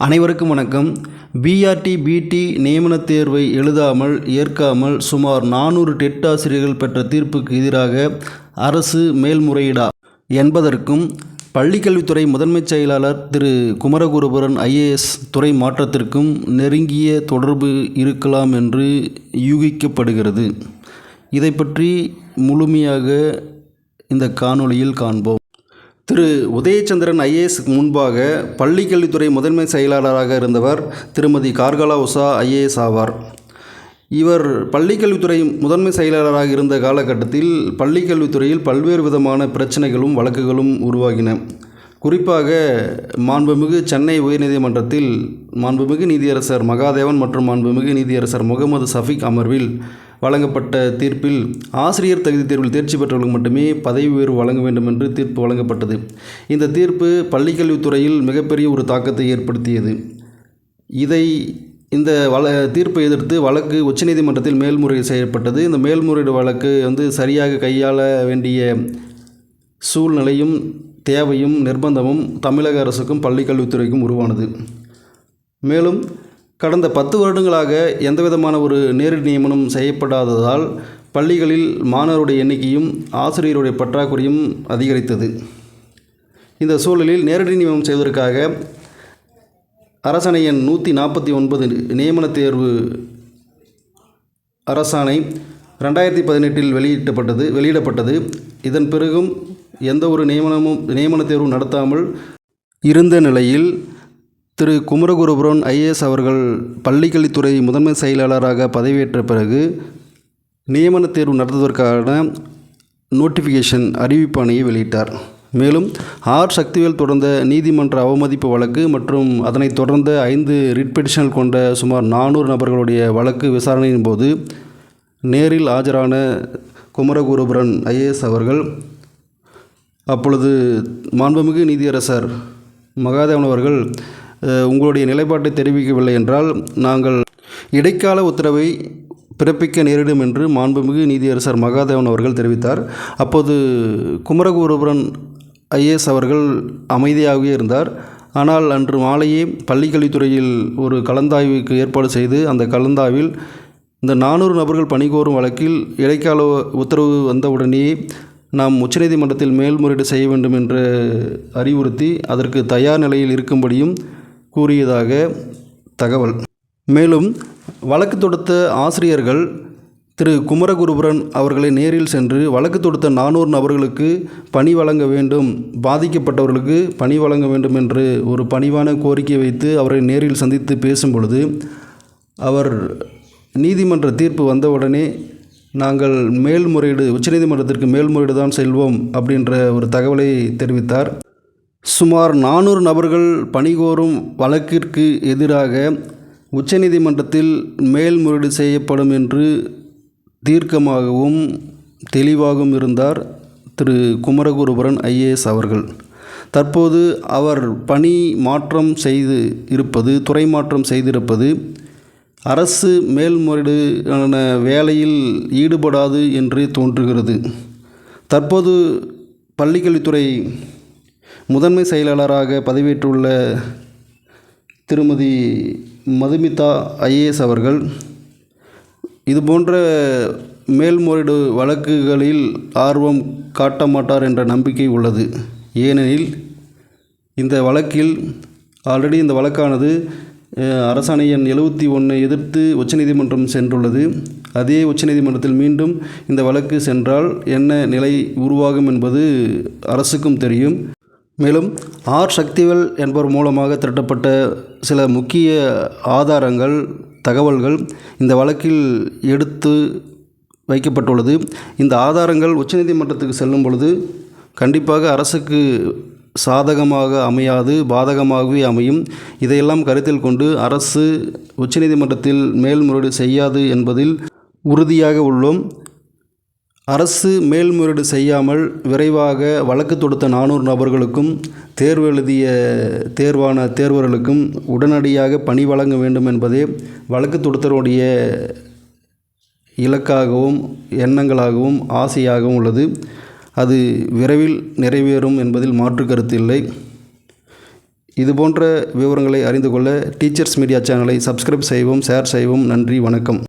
அனைவருக்கும் வணக்கம். பிஆர்டி பிடி நியமனத் தேர்வை எழுதாமல் ஏற்காமல் சுமார் நானூறு டெட் ஆசிரியர்கள் பெற்ற தீர்ப்புக்கு எதிராக அரசு மேல்முறையீடா என்பதற்கும் பள்ளிக்கல்வித்துறை முதன்மைச் செயலாளர் திரு குமரகுருபுரன் ஐஏஎஸ் துறை மாற்றத்திற்கும் நெருங்கிய தொடர்பு இருக்கலாம் என்று யூகிக்கப்படுகிறது. இதை பற்றி முழுமையாக இந்த காணொளியில் காண்போம். திரு உதயச்சந்திரன் ஐஏஎஸ் முன்பாக பள்ளிக்கல்வித்துறை முதன்மை செயலாளராக இருந்தவர் திருமதி கார்கலா உஷா ஐஏஎஸ் ஆவார். இவர் பள்ளிக்கல்வித்துறை முதன்மை செயலாளராக இருந்த காலகட்டத்தில் பள்ளிக்கல்வித்துறையில் பல்வேறு விதமான பிரச்சனைகளும் வழக்குகளும் உருவாகின. குறிப்பாக மாண்புமிகு சென்னை உயர்நீதிமன்றத்தில் மாண்புமிகு நீதியரசர் மகாதேவன் மற்றும் மாண்புமிகு நீதியரசர் முகமது சஃபிக் அமர்வில் வழங்கப்பட்ட தீர்ப்பில் ஆசிரியர் தகுதி தேர்வில் தேர்ச்சி பெற்றவர்களுக்கு மட்டுமே பதவி உயர்வு வழங்க வேண்டும் என்று தீர்ப்பு வழங்கப்பட்டது. இந்த தீர்ப்பு பள்ளிக்கல்வித்துறையில் மிகப்பெரிய ஒரு தாக்கத்தை ஏற்படுத்தியது. இதை இந்த வழ தீர்ப்பை எதிர்த்து வழக்கு உச்சநீதிமன்றத்தில் மேல்முறையீடு செய்யப்பட்டது இந்த மேல்முறையீடு வழக்கு வந்து சரியாக கையாள வேண்டிய சூழ்நிலையும் தேவையும் நிர்பந்தமும் தமிழக அரசுக்கும் பள்ளிக்கல்வித்துறைக்கும் உருவானது. மேலும் கடந்த பத்து வருடங்களாக எந்தவிதமான ஒரு நேரடி நியமனம் செய்யப்படாததால் பள்ளிகளில் மாணவருடைய எண்ணிக்கையும் ஆசிரியருடைய பற்றாக்குறையும் அதிகரித்தது. இந்த சூழலில் நேரடி நியமனம் செய்வதற்காக அரசணை எண் நூற்றி நாற்பத்தி ஒன்பது நியமன தேர்வு அரசாணை ரெண்டாயிரத்தி பதினெட்டில் வெளியிட்டப்பட்டது வெளியிடப்பட்டது. இதன் பிறகும் எந்த ஒரு நியமனமும் நியமன தேர்வும் நடத்தாமல் இருந்த நிலையில் திரு குமரகுருபுரன் ஐஏஎஸ் அவர்கள் பள்ளிக்கல்வித்துறை முதன்மை செயலாளராக பதவியேற்ற பிறகு நியமன தேர்வு நடத்துவதற்கான நோட்டிஃபிகேஷன் அறிவிப்பாணையை வெளியிட்டார். மேலும் ஆர் சக்திவேல் தொடர்ந்த நீதிமன்ற அவமதிப்பு வழக்கு மற்றும் அதனைத் தொடர்ந்த ஐந்து ரிட் பெட்டிஷன்கள் கொண்ட சுமார் நானூறு நபர்களுடைய வழக்கு விசாரணையின் போது நேரில் ஆஜரான குமரகுருபுரன் ஐஏஎஸ் அவர்கள் அப்பொழுது மாண்புமிகு நீதியரசர் மகாதேவன் அவர்கள் உங்களுடைய நிலைப்பாட்டை தெரிவிக்கவில்லை என்றால் நாங்கள் இடைக்கால உத்தரவை பிறப்பிக்க நேரிடும் என்று மாண்புமிகு நீதியரசர் மகாதேவன் அவர்கள் தெரிவித்தார். அப்போது குமரகுருபுரன் ஐஏஎஸ் அவர்கள் அமைதியாகவே இருந்தார். ஆனால் அன்று மாலையே பள்ளிக்கல்வித்துறையில் ஒரு கலந்தாய்வுக்கு ஏற்பாடு செய்து அந்த கலந்தாய்வில் இந்த நானூறு நபர்கள் பணிகோரும் வழக்கில் இடைக்கால உத்தரவு வந்தவுடனேயே நாம் உச்சநீதிமன்றத்தில் மேல்முறையீடு செய்ய வேண்டும் என்று அறிவுறுத்தி அதற்கு தயார் நிலையில் இருக்கும்படியும் கூறியதாக தகவல். மேலும் வழக்கு தொடுத்த ஆசிரியர்கள் திரு. குமரகுருபுரன் அவர்களை நேரில் சென்று வழக்கு தொடுத்த நானூறு நபர்களுக்கு பணி வழங்க வேண்டும் பாதிக்கப்பட்டவர்களுக்கு பணி வழங்க வேண்டும் என்று ஒரு பணிவான கோரிக்கை வைத்து அவரை நேரில் சந்தித்து பேசும் பொழுது அவர் நீதிமன்ற தீர்ப்பு வந்தவுடனே நாங்கள் மேல்முறையீடு உச்சநீதிமன்றத்திற்கு மேல்முறையீடு தான் செல்வோம் அப்படின்ற ஒரு தகவலை தெரிவித்தார். சுமார் நானூறு நபர்கள் பணிகோரும் வழக்கிற்கு எதிராக உச்சநீதிமன்றத்தில் மேல்முறையீடு செய்யப்படும் என்று தீர்க்கமாகவும் தெளிவாகவும் இருந்தார் திரு குமரகுருபரன் ஐஏஎஸ் அவர்கள். தற்போது அவர் பணி மாற்றம் செய்து இருப்பது துறை மாற்றம் செய்திருப்பது அரசு மேல்முறையீடான வேலையில் ஈடுபடாது என்று தோன்றுகிறது. தற்போது பள்ளிக்கல்வித்துறை முதன்மை செயலாளராக பதவியேற்றுள்ள திருமதி மதுமிதா ஐஏஎஸ் அவர்கள் இதுபோன்ற மேல்முறையீடு வழக்குகளில் ஆர்வம் காட்ட மாட்டார் என்ற நம்பிக்கை உள்ளது. ஏனெனில் இந்த வழக்கில் ஆல்ரெடி இந்த வழக்கானது அரசாணை எண் எழுபத்தி ஒன்றை எதிர்த்து உச்சநீதிமன்றம் சென்றுள்ளது. அதே உச்சநீதிமன்றத்தில் மீண்டும் இந்த வழக்கு சென்றால் என்ன நிலை உருவாகும் என்பது அரசுக்கும் தெரியும். மேலும் ஆர் சக்திவேல் என்பவர் மூலமாக திரட்டப்பட்ட சில முக்கிய ஆதாரங்கள் தகவல்கள் இந்த வழக்கில் எடுத்து வைக்கப்பட்டுள்ளது. இந்த ஆதாரங்கள் உச்சநீதிமன்றத்துக்கு செல்லும் பொழுது கண்டிப்பாக அரசுக்கு சாதகமாக அமையாது பாதகமாகவே அமையும். இதையெல்லாம் கருத்தில் கொண்டு அரசு உச்சநீதிமன்றத்தில் மேல்முறையீடு செய்யாது என்பதில் உறுதியாக உள்ளோம். அரசு மேல்முறையீடு செய்யாமல் விரைவாக வழக்கு தொடுத்த நானூறு நபர்களுக்கும் தேர்வு எழுதிய தேர்வான தேர்வர்களுக்கும் உடனடியாக பணி வழங்க வேண்டும் என்பதே வழக்கு தொடுத்தருடைய இலக்காகவும் எண்ணங்களாகவும் ஆசையாகவும் உள்ளது. அது விரைவில் நிறைவேறும் என்பதில் மாற்று கருத்து இல்லை. இது போன்ற விவரங்களை அறிந்து கொள்ள டீச்சர்ஸ் மீடியா சேனலை சப்ஸ்கிரைப் செய்யவும் ஷேர் செய்யவும் நன்றி வணக்கம்.